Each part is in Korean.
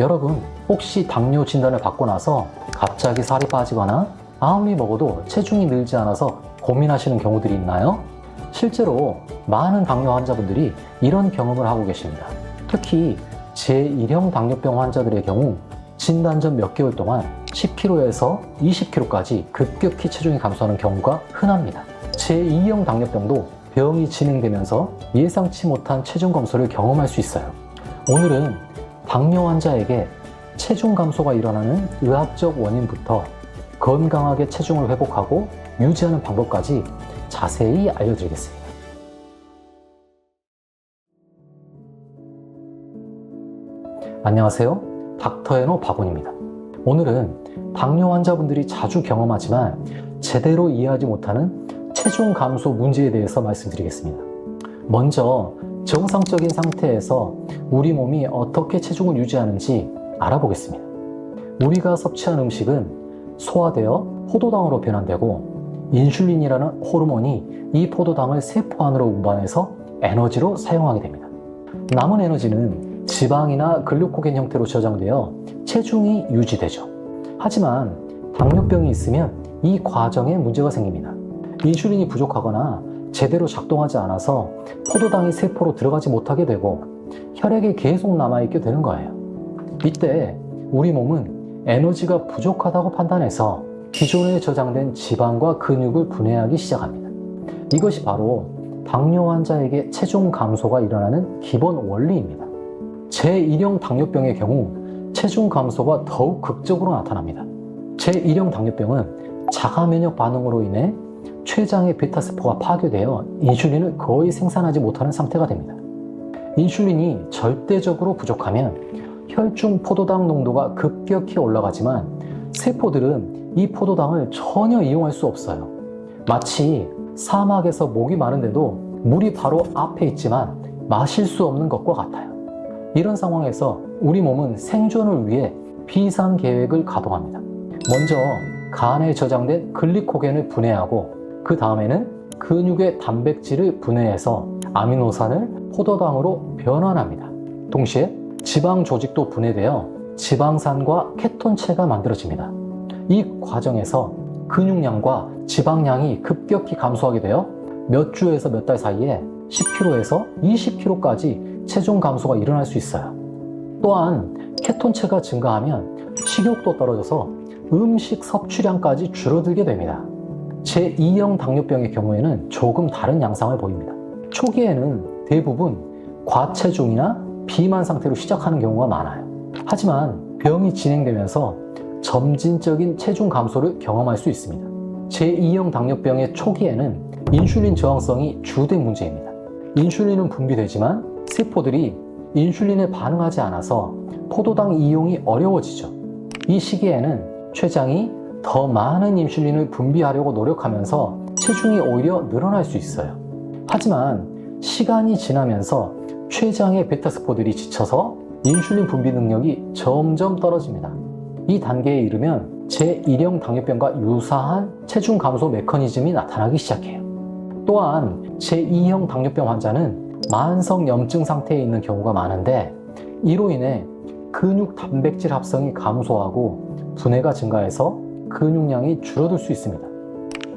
여러분, 혹시 당뇨 진단을 받고 나서 갑자기 살이 빠지거나 아무리 먹어도 체중이 늘지 않아서 고민하시는 경우들이 있나요? 실제로 많은 당뇨 환자분들이 이런 경험을 하고 계십니다. 특히 제1형 당뇨병 환자들의 경우 진단 전 몇 개월 동안 10kg에서 20kg까지 급격히 체중이 감소하는 경우가 흔합니다. 제2형 당뇨병도 병이 진행되면서 예상치 못한 체중 감소를 경험할 수 있어요. 오늘은 당뇨 환자에게 체중 감소가 일어나는 의학적 원인부터 건강하게 체중을 회복하고 유지하는 방법까지 자세히 알려드리겠습니다. 안녕하세요. 닥터에노 바본입니다. 오늘은 당뇨 환자분들이 자주 경험하지만 제대로 이해하지 못하는 체중 감소 문제에 대해서 말씀드리겠습니다. 먼저 정상적인 상태에서 우리 몸이 어떻게 체중을 유지하는지 알아보겠습니다. 우리가 섭취한 음식은 소화되어 포도당으로 변환되고 인슐린이라는 호르몬이 이 포도당을 세포 안으로 운반해서 에너지로 사용하게 됩니다. 남은 에너지는 지방이나 글루코겐 형태로 저장되어 체중이 유지되죠. 하지만 당뇨병이 있으면 이 과정에 문제가 생깁니다. 인슐린이 부족하거나 제대로 작동하지 않아서 포도당이 세포로 들어가지 못하게 되고 혈액에 계속 남아있게 되는 거예요. 이때 우리 몸은 에너지가 부족하다고 판단해서 기존에 저장된 지방과 근육을 분해하기 시작합니다. 이것이 바로 당뇨 환자에게 체중 감소가 일어나는 기본 원리입니다. 제1형 당뇨병의 경우 체중 감소가 더욱 극적으로 나타납니다. 제1형 당뇨병은 자가 면역 반응으로 인해 췌장의 베타세포가 파괴되어 인슐린을 거의 생산하지 못하는 상태가 됩니다. 인슐린이 절대적으로 부족하면 혈중 포도당 농도가 급격히 올라가지만 세포들은 이 포도당을 전혀 이용할 수 없어요. 마치 사막에서 목이 마른데도 물이 바로 앞에 있지만 마실 수 없는 것과 같아요. 이런 상황에서 우리 몸은 생존을 위해 비상 계획을 가동합니다. 먼저 간에 저장된 글리코겐을 분해하고 그 다음에는 근육의 단백질을 분해해서 아미노산을 포도당으로 변환합니다. 동시에 지방 조직도 분해되어 지방산과 케톤체가 만들어집니다. 이 과정에서 근육량과 지방량이 급격히 감소하게 되어 몇 주에서 몇 달 사이에 10kg에서 20kg까지 체중 감소가 일어날 수 있어요. 또한 케톤체가 증가하면 식욕도 떨어져서 음식 섭취량까지 줄어들게 됩니다. 제2형 당뇨병의 경우에는 조금 다른 양상을 보입니다. 초기에는 대부분 과체중이나 비만 상태로 시작하는 경우가 많아요. 하지만 병이 진행되면서 점진적인 체중 감소를 경험할 수 있습니다. 제2형 당뇨병의 초기에는 인슐린 저항성이 주된 문제입니다. 인슐린은 분비되지만 세포들이 인슐린에 반응하지 않아서 포도당 이용이 어려워지죠. 이 시기에는 췌장이 더 많은 인슐린을 분비하려고 노력하면서 체중이 오히려 늘어날 수 있어요. 하지만 시간이 지나면서 췌장의 베타세포들이 지쳐서 인슐린 분비 능력이 점점 떨어집니다. 이 단계에 이르면 제1형 당뇨병과 유사한 체중 감소 메커니즘이 나타나기 시작해요. 또한 제2형 당뇨병 환자는 만성 염증 상태에 있는 경우가 많은데 이로 인해 근육 단백질 합성이 감소하고 분해가 증가해서 근육량이 줄어들 수 있습니다.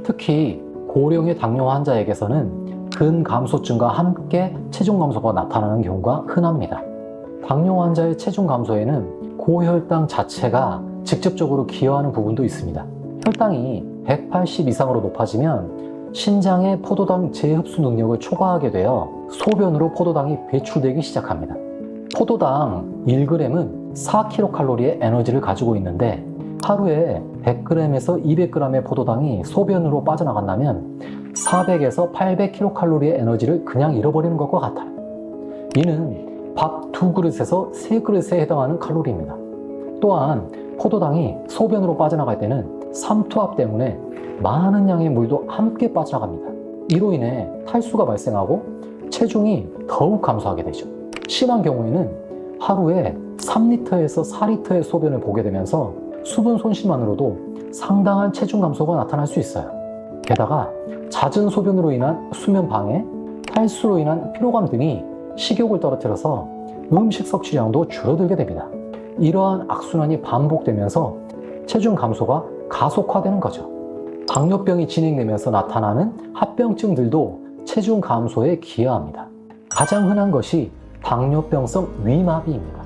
특히 고령의 당뇨 환자에게서는 근 감소증과 함께 체중 감소가 나타나는 경우가 흔합니다. 당뇨 환자의 체중 감소에는 고혈당 자체가 직접적으로 기여하는 부분도 있습니다. 혈당이 180 이상으로 높아지면 신장의 포도당 재흡수 능력을 초과하게 되어 소변으로 포도당이 배출되기 시작합니다. 포도당 1g은 4kcal의 에너지를 가지고 있는데 하루에 100g에서 200g의 포도당이 소변으로 빠져나간다면 400에서 800kcal의 에너지를 그냥 잃어버리는 것과 같아요. 이는 밥 두 그릇에서 세 그릇에 해당하는 칼로리입니다. 또한 포도당이 소변으로 빠져나갈 때는 삼투압 때문에 많은 양의 물도 함께 빠져나갑니다. 이로 인해 탈수가 발생하고 체중이 더욱 감소하게 되죠. 심한 경우에는 하루에 3리터에서 4리터의 소변을 보게 되면서 수분 손실만으로도 상당한 체중 감소가 나타날 수 있어요. 게다가 잦은 소변으로 인한 수면 방해, 탈수로 인한 피로감 등이 식욕을 떨어뜨려서 음식 섭취량도 줄어들게 됩니다. 이러한 악순환이 반복되면서 체중 감소가 가속화되는 거죠. 당뇨병이 진행되면서 나타나는 합병증들도 체중 감소에 기여합니다. 가장 흔한 것이 당뇨병성 위마비입니다.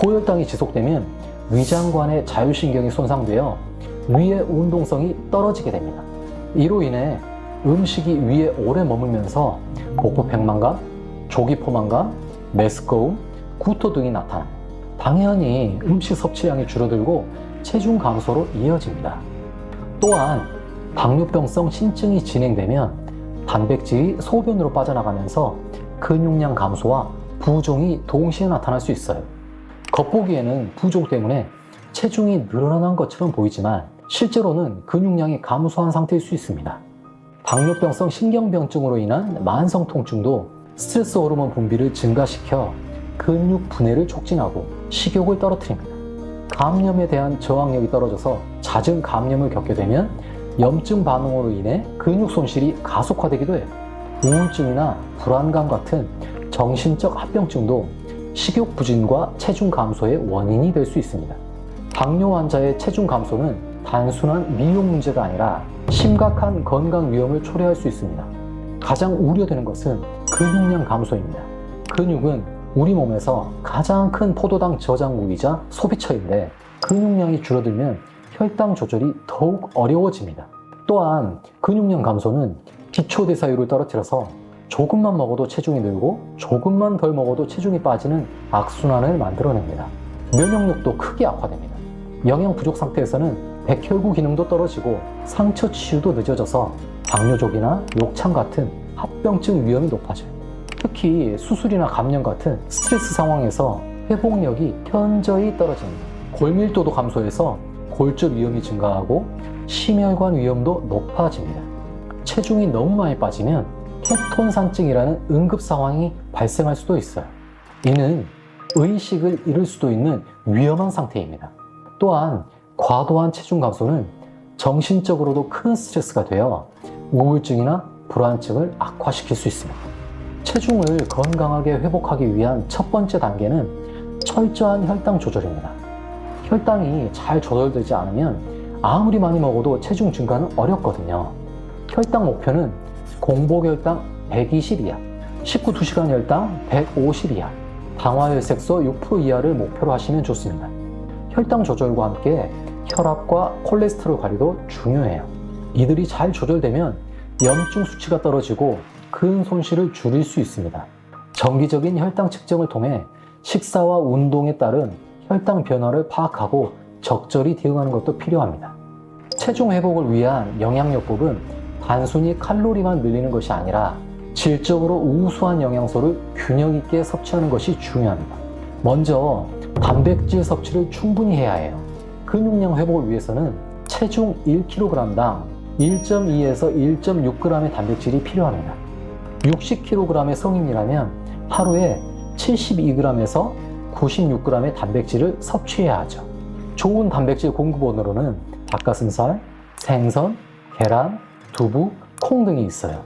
고혈당이 지속되면 위장관의 자율신경이 손상되어 위의 운동성이 떨어지게 됩니다. 이로 인해 음식이 위에 오래 머물면서 복부 백만감, 조기 포만감, 메스꺼움, 구토 등이 나타납니다. 당연히 음식 섭취량이 줄어들고 체중 감소로 이어집니다. 또한 당뇨병성 신증이 진행되면 단백질이 소변으로 빠져나가면서 근육량 감소와 부종이 동시에 나타날 수 있어요. 겉보기에는 부종 때문에 체중이 늘어난 것처럼 보이지만 실제로는 근육량이 감소한 상태일 수 있습니다. 당뇨병성 신경병증으로 인한 만성 통증도 스트레스 호르몬 분비를 증가시켜 근육 분해를 촉진하고 식욕을 떨어뜨립니다. 감염에 대한 저항력이 떨어져서 잦은 감염을 겪게 되면 염증 반응으로 인해 근육 손실이 가속화되기도 해요. 우울증이나 불안감 같은 정신적 합병증도 식욕 부진과 체중 감소의 원인이 될 수 있습니다. 당뇨 환자의 체중 감소는 단순한 미용 문제가 아니라 심각한 건강 위험을 초래할 수 있습니다. 가장 우려되는 것은 근육량 감소입니다. 근육은 우리 몸에서 가장 큰 포도당 저장국이자 소비처인데 근육량이 줄어들면 혈당 조절이 더욱 어려워집니다. 또한 근육량 감소는 기초대사율을 떨어뜨려서 조금만 먹어도 체중이 늘고 조금만 덜 먹어도 체중이 빠지는 악순환을 만들어냅니다. 면역력도 크게 악화됩니다. 영양 부족 상태에서는 백혈구 기능도 떨어지고 상처 치유도 늦어져서 당뇨족이나 욕창 같은 합병증 위험이 높아져요. 특히 수술이나 감염 같은 스트레스 상황에서 회복력이 현저히 떨어집니다. 골밀도도 감소해서 골절 위험이 증가하고 심혈관 위험도 높아집니다. 체중이 너무 많이 빠지면 케톤산증이라는 응급 상황이 발생할 수도 있어요. 이는 의식을 잃을 수도 있는 위험한 상태입니다. 또한 과도한 체중 감소는 정신적으로도 큰 스트레스가 되어 우울증이나 불안증을 악화시킬 수 있습니다. 체중을 건강하게 회복하기 위한 첫 번째 단계는 철저한 혈당 조절입니다. 혈당이 잘 조절되지 않으면 아무리 많이 먹어도 체중 증가는 어렵거든요. 혈당 목표는 공복 혈당 120 이하, 식후 2시간 혈당 150 이하, 당화혈색소 6% 이하를 목표로 하시면 좋습니다. 혈당 조절과 함께 혈압과 콜레스테롤 관리도 중요해요. 이들이 잘 조절되면 염증 수치가 떨어지고 근 손실을 줄일 수 있습니다. 정기적인 혈당 측정을 통해 식사와 운동에 따른 혈당 변화를 파악하고 적절히 대응하는 것도 필요합니다. 체중 회복을 위한 영양요법은 단순히 칼로리만 늘리는 것이 아니라 질적으로 우수한 영양소를 균형 있게 섭취하는 것이 중요합니다. 먼저 단백질 섭취를 충분히 해야 해요. 근육량 회복을 위해서는 체중 1kg당 1.2에서 1.6g의 단백질이 필요합니다. 60kg의 성인이라면 하루에 72g에서 96g의 단백질을 섭취해야 하죠. 좋은 단백질 공급원으로는 닭가슴살, 생선, 계란, 두부, 콩 등이 있어요.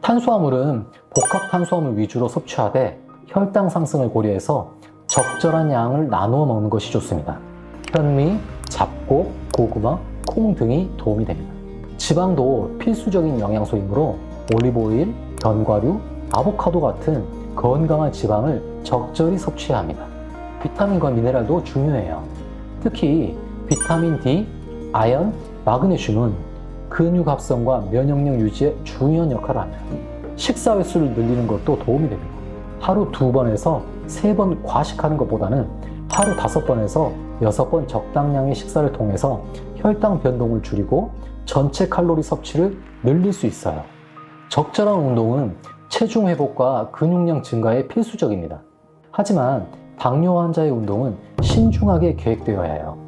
탄수화물은 복합 탄수화물 위주로 섭취하되 혈당 상승을 고려해서 적절한 양을 나누어 먹는 것이 좋습니다. 현미, 잡곡, 고구마, 콩 등이 도움이 됩니다. 지방도 필수적인 영양소이므로 올리브오일, 견과류, 아보카도 같은 건강한 지방을 적절히 섭취해야 합니다. 비타민과 미네랄도 중요해요. 특히 비타민 D, 아연, 마그네슘은 근육 합성과 면역력 유지에 중요한 역할을 합니다. 식사 횟수를 늘리는 것도 도움이 됩니다. 하루 두 번에서 세 번 과식하는 것보다는 하루 다섯 번에서 여섯 번 적당량의 식사를 통해서 혈당 변동을 줄이고 전체 칼로리 섭취를 늘릴 수 있어요. 적절한 운동은 체중 회복과 근육량 증가에 필수적입니다. 하지만 당뇨 환자의 운동은 신중하게 계획되어야 해요.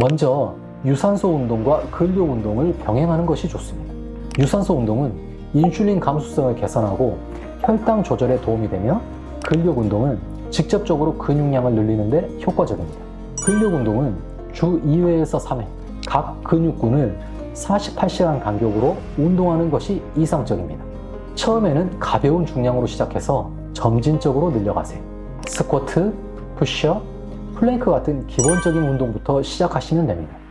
먼저 유산소 운동과 근력 운동을 병행하는 것이 좋습니다. 유산소 운동은 인슐린 감수성을 개선하고 혈당 조절에 도움이 되며 근력 운동은 직접적으로 근육량을 늘리는데 효과적입니다. 근력 운동은 주 2회에서 3회 각 근육군을 48시간 간격으로 운동하는 것이 이상적입니다. 처음에는 가벼운 중량으로 시작해서 점진적으로 늘려가세요. 스쿼트, 푸시업, 플랭크 같은 기본적인 운동부터 시작하시면 됩니다.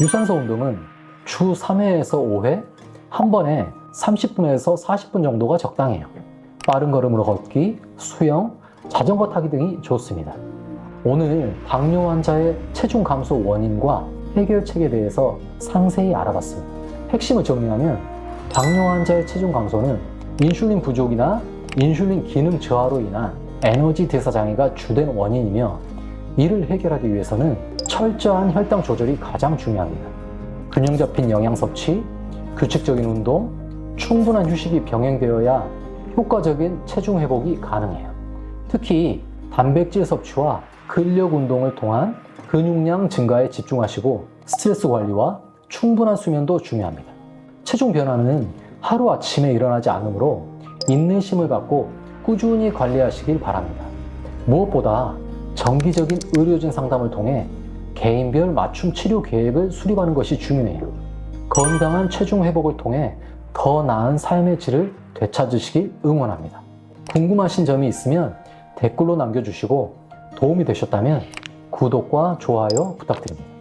유산소 운동은 주 3회에서 5회, 한 번에 30분에서 40분 정도가 적당해요. 빠른 걸음으로 걷기, 수영, 자전거 타기 등이 좋습니다. 오늘 당뇨 환자의 체중 감소 원인과 해결책에 대해서 상세히 알아봤습니다. 핵심을 정리하면 당뇨 환자의 체중 감소는 인슐린 부족이나 인슐린 기능 저하로 인한 에너지 대사 장애가 주된 원인이며 이를 해결하기 위해서는 철저한 혈당 조절이 가장 중요합니다. 균형 잡힌 영양 섭취, 규칙적인 운동, 충분한 휴식이 병행되어야 효과적인 체중 회복이 가능해요. 특히 단백질 섭취와 근력 운동을 통한 근육량 증가에 집중하시고 스트레스 관리와 충분한 수면도 중요합니다. 체중 변화는 하루아침에 일어나지 않으므로 인내심을 갖고 꾸준히 관리하시길 바랍니다. 무엇보다 정기적인 의료진 상담을 통해 개인별 맞춤 치료 계획을 수립하는 것이 중요해요. 건강한 체중 회복을 통해 더 나은 삶의 질을 되찾으시길 응원합니다. 궁금하신 점이 있으면 댓글로 남겨주시고 도움이 되셨다면 구독과 좋아요 부탁드립니다.